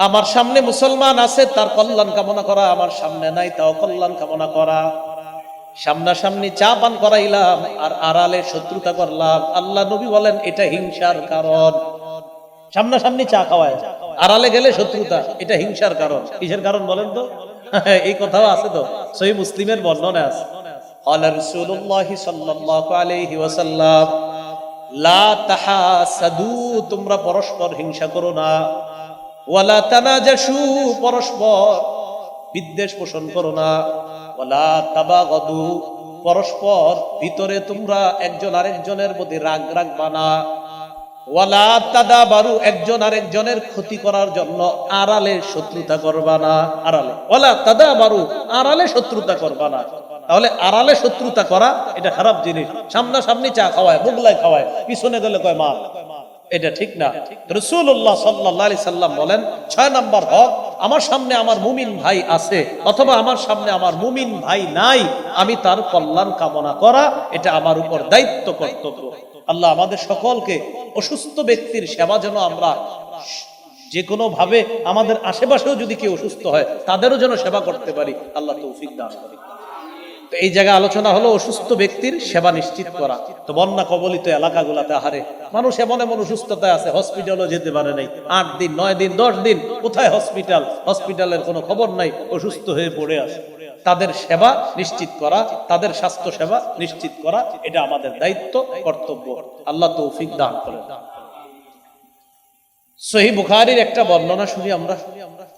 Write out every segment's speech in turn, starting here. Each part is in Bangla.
আমার সামনে মুসলমান আছে তার কল্যাণ কামনা করা আমার সামনে নাই তাও কল্যাণ কামনা করা সামনাসামনি চা পান করাইলাম আর আড়ালে শত্রুতা করলাম আল্লাহ নবী বলেন এটা হিংসার কারণ সামনাসামনি চা খাওয়ায় আড়ালে গেলে শত্রুতা এটা হিংসার কারণ কিসের কারণ বলেন তো এই কথাও আছে তো সহি মুসলিমের বর্ণনা আছে قال رسول الله صلى الله عليه وسلم লা তাহাসাদু তোমরা পরস্পর হিংসা করো না ওয়ালা তানাজাসু পরস্পর বিদ্বেষ পোষণ করো না। ওয়ালা তাবাগাদু, পরস্পর ভিতরে তোমরা একজন আরেকজনের প্রতি রাগ রাখবা না। ওয়ালা তাদাবারু, একজন আরেকজনের ক্ষতি করার জন্য আড়ালে শত্রুতা করবা না। আড়ালে। ওয়ালা তাদাবারু, আড়ালে শত্রুতা করবা না। তাহলে আড়ালে শত্রুতা করা, এটা খারাপ জিনিস। সামনাসামনি চা খাওয়ায়, মোগলাই খাওয়ায়, পিছনে গেলে কয়, মা এটা ঠিক না। রসুল্লাহ সাল্লাহ সাল্লাম বলেন, ছয় নাম্বার হক, আমার সামনে আমার মুমিন ভাই আছে, অথবা আমার সামনে আমার মুমিন ভাই নাই, আমি তার কল্যাণ কামনা করা, এটা আমার উপর দায়িত্ব কর্তব্য। আল্লাহ আমাদের সকলকে অসুস্থ ব্যক্তির সেবা যেন আমরা যে কোনো ভাবে আমাদের আশেপাশেও যদি কেউ অসুস্থ হয়, তাদেরও যেন সেবা করতে পারি। আল্লাহ তৌফিক দান করি তো এই জায়গায় আলোচনা হলো অসুস্থ ব্যক্তির সেবা নিশ্চিত করা। তো বন্যা কবলিত এলাকাগুলাতে, আহারে, মানুষ এমন এমন অসুস্থতায় আছে হসপিটালও যেতে পারে নাই। আট দিন, নয় দিন, দশ দিন, কোথায় হসপিটাল হসপিটালের কোনো খবর নাই, অসুস্থ হয়ে পড়ে আছে। তাদের সেবা নিশ্চিত করা, তাদের স্বাস্থ্য সেবা নিশ্চিত করা, এটা আমাদের দায়িত্ব, কর্তব্য। আল্লাহ তৌফিক দান করেন। সহি বুখারির একটা বর্ণনা শুনি আমরা।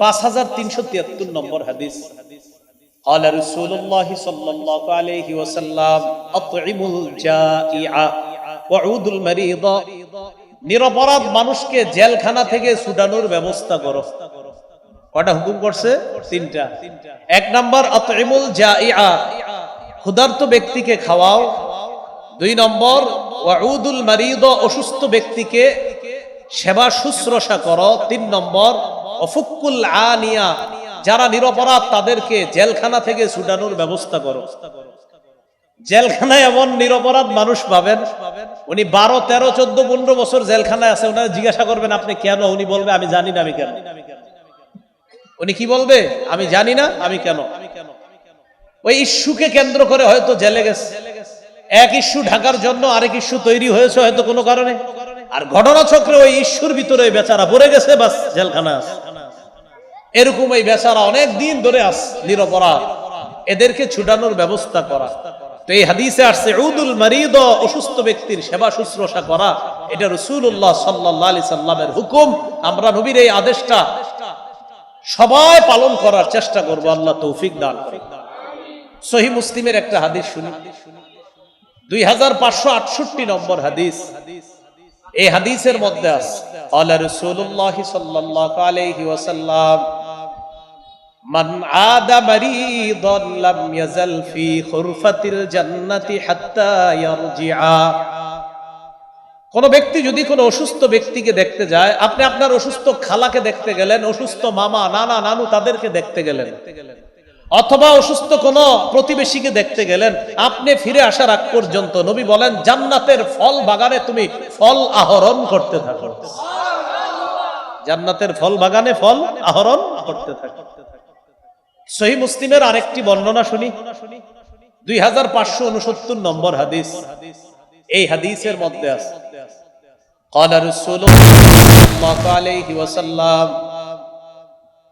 পাঁচ হাজার তিনশো তিয়াত্তর নম্বর হাদিস। قال رسول الله صلى الله عليه وسلم أطعموا الجائع وعودوا المريض নিরপরাধ মানুষকে জেলখানা থেকে ছুটানোর ব্যবস্থা করো কটা হুকুম করছে তিনটা এক নাম্বার আতইমুল জাইআ ক্ষুধার্ত ব্যক্তিকে খাওয়াও দুই নম্বর ওয়াউদুল মারিদ অসুস্থ ব্যক্তিকে সেবা শুশ্রূষা করো তিন নম্বর অফুকুল আনিয়া যারা নিরপরাধ, তাদেরকে জেলখানা থেকে ছুটানোর ব্যবস্থা করো। জেলখানায় এমন নিরপরাধ মানুষ পাবেন, উনি বারো, তেরো, চোদ্দ, পনেরো বছর জেলখানায় আছে, ওনারা জিজ্ঞাসা করবেন, আপনি কেন? উনি বলবে, আমি জানি না, আমি কেন? উনি কি বলবে? আমি জানি না, আমি কেন? ওই ইস্যুকে কেন্দ্র করে হয়তো জেলে গেছে। এক ইস্যু ঢাকার জন্য আরেক ইস্যু তৈরি হয়েছে হয়তো কোনো কারণে। আর ঘটনা চক্রে ওই ইস্যুর ভিতরে বেচারা পড়ে গেছে, বাস জেলখানা আছে। এরকম এই বেচারা অনেক দিন ধরে আস নিরপরাধ। এদেরকে ছুটানোর ব্যবস্থা করা। তো এই হাদিসে আসছে, উদুল মারিদ, অসুস্থ ব্যক্তির সেবা শুশ্রূষা করা। এটা রসুল্লাহ সাল্লাহ আলি সাল্লামের হুকুম। আমরা নবীর এই আদেশটা সবাই পালন করার চেষ্টা করব। আল্লাহ তৌফিক দান সহি মুসলিমের একটা হাদিস শুনি। দুই হাজার পাঁচশো আটষট্টি নম্বর হাদিস। এই হাদিসের মধ্যে আছে আল্লাহ রসুল্লাহ সাল্লাহ আলাইহি ওয়াসাল্লাম মান আদা মারিদান লাম ইয়াজাল ফি খুরফাতিল জান্নাতি হাত্তা ইয়ারজিআ। কোনো ব্যক্তি যদি কোন অসুস্থ ব্যক্তিকে দেখতে যায়, আপনি আপনার অসুস্থ খালাকে দেখতে গেলেন, অসুস্থ মামা, নানা, নানু তাদেরকে দেখতে গেলেন। অথবা অসুস্থ কোন প্রতিবেশীকে দেখতে গেলেন, আপনি ফিরে আসার আগ পর্যন্ত নবী বলেন, জান্নাতের ফল বাগানে তুমি ফল আহরণ করতে থাকো। জান্নাতের ফল বাগানে ফল আহরণ করতে থাকো। সহি মুসলিমের আরেকটি বর্ণনা শুনি দুই হাজার পাঁচশো উনসত্তর নম্বর হাদিস এই হাদিসের মধ্যে আছে قال رسول الله عليه وسلم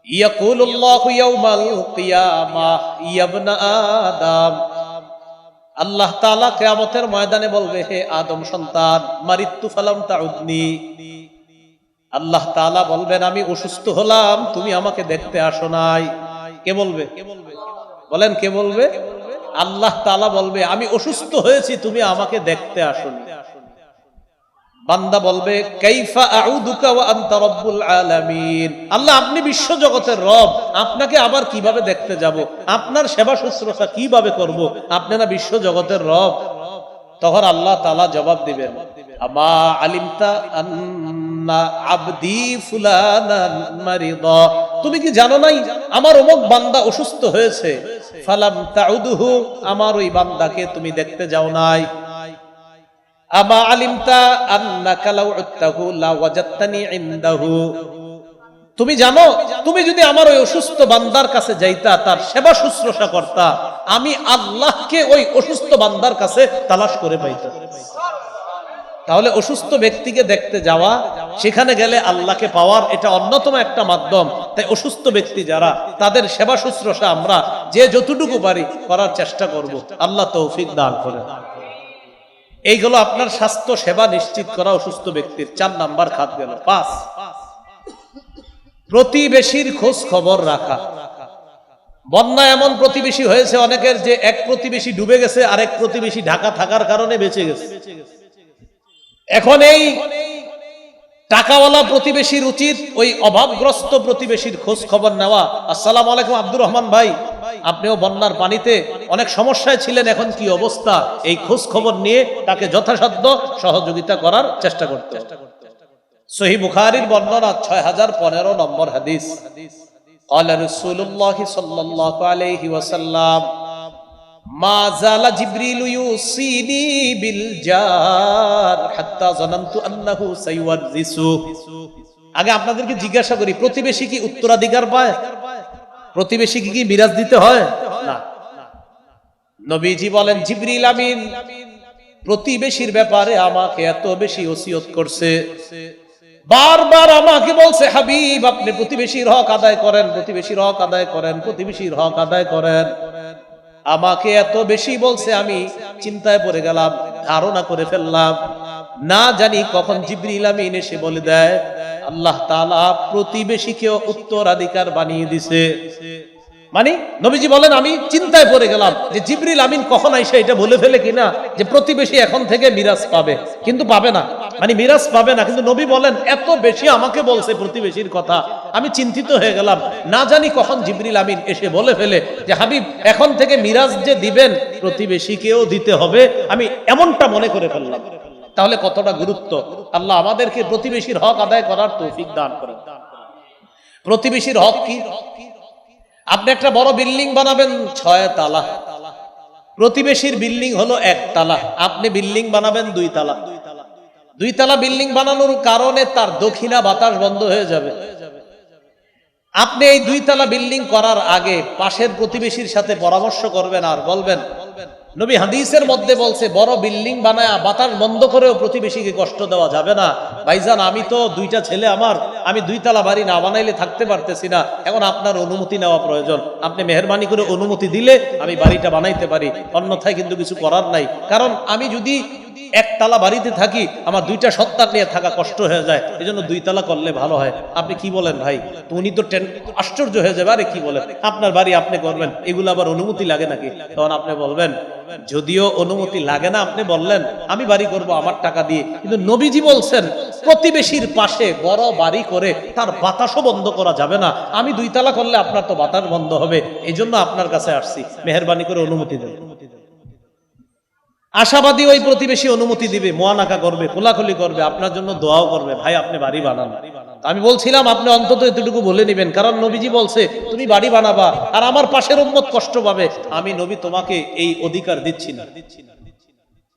يقول الله يوم القيامة يا ابن آدم আল্লাহ তাআলা কিয়ামতের ময়দানে বলবে হে আদম সন্তান মারিত্তু ফালাম তাউদনি আল্লাহ তাআলা বলবেন আমি অসুস্থ হলাম তুমি আমাকে দেখতে আসো নাই কে বলবে? বলেন, কে বলবে? আল্লাহ তাআলা বলবে, আমি অসুস্থ হয়েছি, তুমি আমাকে দেখতে আসোনি। বান্দা বলবে আল্লাহ, আপনি বিশ্ব জগতের রব, আপনাকে আবার কীভাবে দেখতে যাব? আপনার সেবা শুশ্রূষা কীভাবে করব? আপনি না বিশ্ব জগতের রব। তখন আল্লাহ তাআলা জবাব দিবেন, আমা আলিমতা আন্না আবদি তুমি কি জানো নাই? আমার অমুক বান্দা অসুস্থ হয়েছে। ফালাম তাউদুহু, আমার ওই বান্দাকে তুমি দেখতে যাও নাই। আমা আলিমতা আন্নাকা লাউ উত্তাহু, লা ওয়াজাদতানি ইনদাহু। তুমি জানো, তুমি যদি আমার ওই অসুস্থ বান্দার কাছে যাইতা, তার সেবা শুশ্রূষা করতা, আমি আল্লাহকে ওই অসুস্থ বান্দার কাছে তালাশ করে পাইতাম। তাহলে অসুস্থ ব্যক্তিকে দেখতে যাওয়া, সেখানে গেলে আল্লাহকে পাওয়ার এটা অন্যতম একটা মাধ্যম। তাই অসুস্থ ব্যক্তি যারা, তাদের সেবা শুশ্রূষা আমরা যে যতটুকু পারি করার চেষ্টা করব। আল্লাহ তৌফিক দান করে। এইগুলো আপনার স্বাস্থ্য সেবা নিশ্চিত করা অসুস্থ ব্যক্তির। চার নাম্বার খাত গেল। পাঁচ। প্রতিবেশীর খোঁজ খবর রাখা। বন্যা এমন প্রতিবেশী হয়েছে অনেকের যে এক প্রতিবেশী ডুবে গেছে, আরেক প্রতিবেশী ঢাকা থাকার কারণে বেঁচে গেছে। এখন এই টাকাওয়ালা প্রতিবেশীর উচিত ওই অভাবগ্রস্ত প্রতিবেশীর খোঁজ খবর নেওয়া আসসালাম আলাইকুম আব্দুর রহমান ভাই আপনিও বন্যার পানিতে অনেক সমস্যায় ছিলেন এখন কি অবস্থা এই খোঁজ খবর নিয়ে তাকে যথাসাধ্য সহযোগিতা করার চেষ্টা করতে সহি বুখারির বর্ণনা ছয় হাজার পনেরো নম্বর হাদিস قال رسول الله صلى الله عليه وسلم আগে আপনাদেরকে জিজ্ঞাসা করি, প্রতিবেশী কি উত্তরাধিকার পায়? কি বিরাজ দিতে হয়? নবীজি বলেন আমিন, প্রতিবেশীর ব্যাপারে আমাকে এত বেশি ওসিয়ত করছে। বারবার আমাকে বলছে, হাবিব, আপনি প্রতিবেশীর হক আদায় করেন, প্রতিবেশীর হক আদায় করেন, প্রতিবেশীর হক আদায় করেন। আমাকে এত বেশি বলছে আমি চিন্তায় পড়ে গেলাম, ধারণা করে ফেললাম। না জানি কখন জিবরিল আমিন এসে বলে দেয়, আল্লাহ তাআলা প্রতিবেশীকেও উত্তরাধিকার বানিয়ে দিছে। মানে নবীজি বলেন, আমি চিন্তায় পড়ে গেলাম যে জিবরিল আমিন কখন আইসা এটা বলে ফেলে কিনা, যে প্রতিবেশী এখন থেকে মিরাজ পাবে। কিন্তু পাবে না। মানে মিরাজ পাবে না। কিন্তু নবী বলেন, এত বেশি আমাকে বলছে প্রতিবেশীর কথা। আমি চিন্তিত হয়ে গেলাম। না জানি কখন জিবরিল আমিন এসে বলে ফেলে যে, হাবিব, এখন থেকে মিরাজ যে দিবেন প্রতিবেশীকেও দিতে হবে? আমি এমনটা মনে করে ফেললাম। তাহলে কতটা গুরুত্ব? আল্লাহ আমাদেরকে প্রতিবেশীর হক আদায় করার তৌফিক দান করেন। প্রতিবেশীর হক কি? আপনি একটা বড় বিল্ডিং বানাবেন, ছয় তালা। প্রতিবেশীর বিল্ডিং হলো এক তালা। আপনি বিল্ডিং বানাবেন দুই তালা। দুই তালা বিল্ডিং বানানোর কারণে তার দক্ষিণা বাতাস বন্ধ হয়ে যাবে। আপনি এই দুই তালা বিল্ডিং করার আগে পাশের প্রতিবেশীর সাথে পরামর্শ করবেন আর বলবেন, নবী হাদিসের মধ্যে বলছে, বড় বিল্ডিং বানায় বাতাস বন্ধ করেও প্রতিবেশীকে কষ্ট দেওয়া যাবে না। ভাইজান, আমি তো দুইটা ছেলে আমার। আমি দুই দুইতলা বাড়ি না বানাইলে থাকতে পারতেছি না। এখন আপনার অনুমতি নেওয়া প্রয়োজন। আপনি মেহরবানি করে অনুমতি দিলে আমি বাড়িটা বানাইতে পারি। অন্যথায় কিন্তু কিছু করার নাই। কারণ আমি যদি একতলা বাড়িতে থাকি, আমার দুইটা সত্তার নিয়ে থাকা কষ্ট হয়ে যায়। এই জন্য দুইতলা করলে ভালো হয়। আপনি কি বলেন ভাই? তো উনি তো আশ্চর্য হয়ে যাবে। আরে কি বলেন? আপনার বাড়ি আপনি করবেন। এগুলো আবার অনুমতি লাগে নাকি? তখন আপনি বলবেন, যদিও অনুমতি লাগে না, আপনি বললেন, আমি বাড়ি করব আমার টাকা দিয়ে। কিন্তু নবীজি বলছেন প্রতিবেশীর পাশে বড় বাড়ি করে তার বাতাসও বন্ধ করা যাবে না। আমি দুইতলা করলে আপনার তো বাতাস বন্ধ হবে। এই জন্য আপনার কাছে আসছি। মেহরবানি করে অনুমতি দেন। আশাবাদী ওই প্রতিবেশী অনুমতি দিবে, মোয়ানাকা করবে খোলাখুলি করবে, আপনার জন্য দোয়াও করবে, ভাই, আপনি বাড়ি বানান। আমি বলছিলাম, আপনি অন্তত এতটুকু বলে নেবেন, কারণ নবীজি বলছে, তুমি বাড়ি বানাবা, আর আমার পাশের উম্মত কষ্ট পাবে। আমি, নবী, তোমাকে এই অধিকার দিচ্ছি না দিচ্ছি না।